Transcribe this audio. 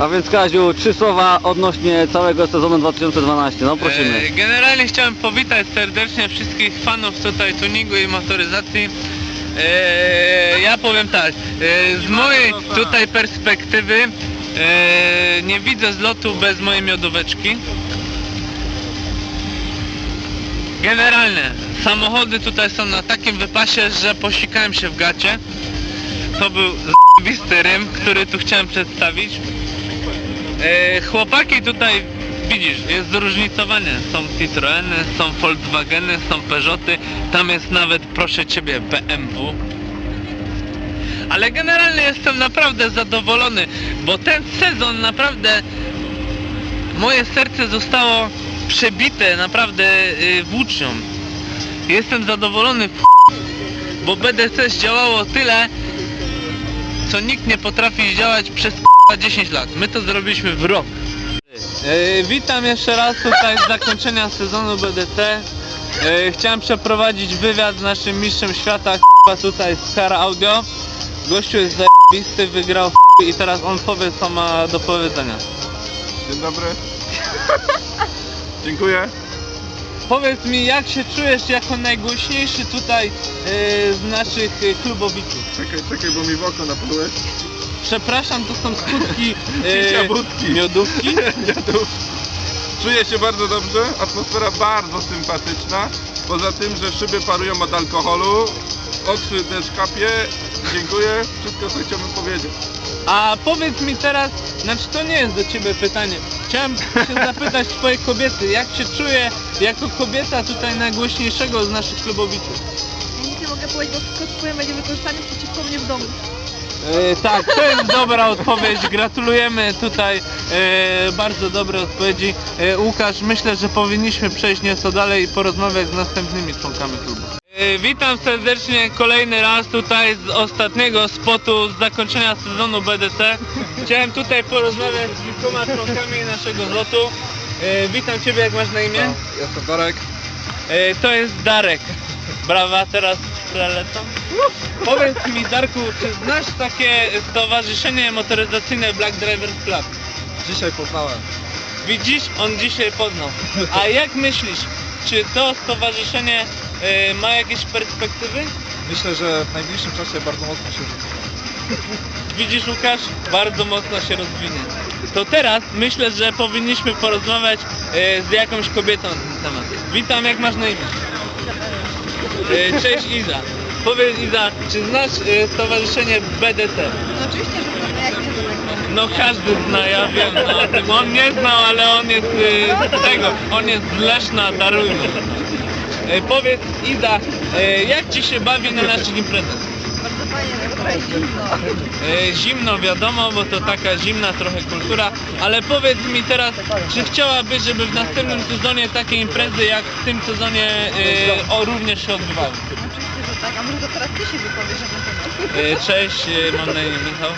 A więc Kaziu, trzy słowa odnośnie całego sezonu 2012, no prosimy. E, Generalnie chciałem powitać serdecznie wszystkich fanów tutaj tuningu i motoryzacji. E, ja powiem tak, e, z mojej tutaj perspektywy nie widzę zlotu bez mojej miodóweczki. Generalnie samochody tutaj są na takim wypasie, że posikałem się w gacie. To był z***wisty rym, który tu chciałem przedstawić. E, chłopaki tutaj widzisz, jest zróżnicowanie. Są Citroeny, są Volkswageny, są Peugeoty, tam jest nawet proszę ciebie BMW. Ale generalnie jestem naprawdę zadowolony, bo ten sezon naprawdę moje serce zostało przebite naprawdę y, włócznią. Jestem zadowolony bo BDC zdziałało tyle, co nikt nie potrafi zdziałać przez k***a 10 lat. My to zrobiliśmy w rok. E, witam jeszcze raz tutaj z zakończenia sezonu BDC. E, chciałem przeprowadzić wywiad z naszym mistrzem świata k***a tutaj z Car Audio. Gościu jest zajebisty, wygrał i teraz on powie co ma do powiedzenia. Dzień dobry. Dziękuję. Powiedz mi jak się czujesz jako najgłośniejszy tutaj e, z naszych e, klubowiczów. Czekaj, czekaj, bo mi w oko naplułeś. Przepraszam, to są skutki e, wódki. miodówki. Dziadów. Czuję się bardzo dobrze, atmosfera bardzo sympatyczna. Poza tym, że szyby parują od alkoholu, oczy też kapie. Dziękuję, wszystko co chciałbym powiedzieć. A powiedz mi teraz, znaczy to nie jest do ciebie pytanie. Chciałem się zapytać twojej kobiety, jak się czuje jako kobieta tutaj najgłośniejszego z naszych klubowiczów? Ja nic nie mogę powiedzieć, bo wszystko swoje będzie wykorzystane przeciwko mnie w domu. E, tak, to jest dobra odpowiedź. Gratulujemy tutaj e, bardzo dobre odpowiedzi. E, Łukasz, myślę, że powinniśmy przejść nieco dalej i porozmawiać z następnymi członkami klubu. E, witam serdecznie kolejny raz tutaj z ostatniego spotu z zakończenia sezonu BDC. Chciałem tutaj porozmawiać z kilkoma członkami naszego zlotu. E, witam Ciebie, jak masz na imię? Jestem Darek. E, to jest Darek. Brawa, teraz przelecą. Powiedz mi Darku, czy znasz takie stowarzyszenie motoryzacyjne Black Drivers Club? Dzisiaj poznałem. Widzisz, on dzisiaj poznał. A jak myślisz, czy to stowarzyszenie e, ma jakieś perspektywy? Myślę, że w najbliższym czasie bardzo mocno się rozwinie. Widzisz Łukasz, bardzo mocno się rozwinie. To teraz myślę, że powinniśmy porozmawiać e, z jakąś kobietą na ten temat. Witam, jak masz na imię? E, cześć Iza. Powiedz Iza, czy znasz e, stowarzyszenie BDC? No oczywiście, że znam, jak się to No każdy zna, ja wiem no, o tym. On nie znał, ale on jest e, z tego, on jest z Leszna, darujmy. E, powiedz Iza, e, jak ci się bawi na naszych imprezach? Bardzo fajnie, trochę zimno. E, Zimno wiadomo, bo to taka zimna trochę kultura, ale powiedz mi teraz, czy chciałabyś, żeby w następnym sezonie takie imprezy jak w tym sezonie e, o, również się odbywały? Oczywiście, że tak, a może to teraz ty się wypowiesz na ten temat. E, Cześć, e, mam na imię Michał.